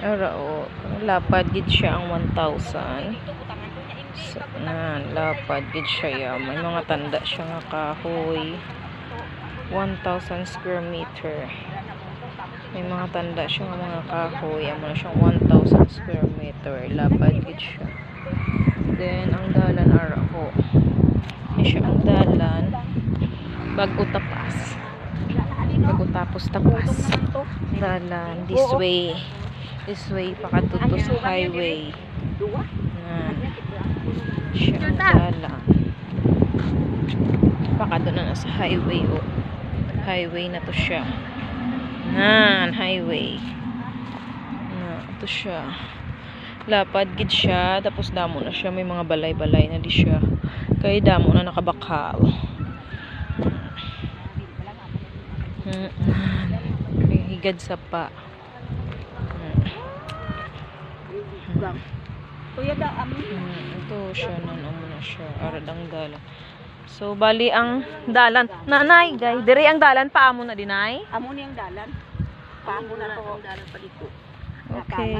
Ara o, lapad gid siya ang 1,000. So, na, lapad gid siya ya. May mga tanda siya nga kahoy. 1,000 square meter. May mga tanda siya nga mga kahoy. Amo siyang 1,000 square meter. Lapad gid siya. Then, ang dalan ara ko. Yan siya ang dalan. Bago tapas. Bago tapos tapas. Dalan. This way. This way. Pakatuto sa highway. Nan. Siya ang dalan. Baka doon na nasa highway o. Highway na to siya. Nan, highway. Na, ito siya. Lapad gid siya, tapos damo na siya, may mga balay-balay na di siya. Kay damo na nakabakal. Hmm. May higad sa pa. Hmm. Kuya da, amin. Hmm, ito siya nun amo na siya. Aradang dalan. So bali ang dalan. Nanay gay dire ang dalan. Paamo na dinay Amo niyang dalan. Paamo na to. Ang dalan pa dito. okay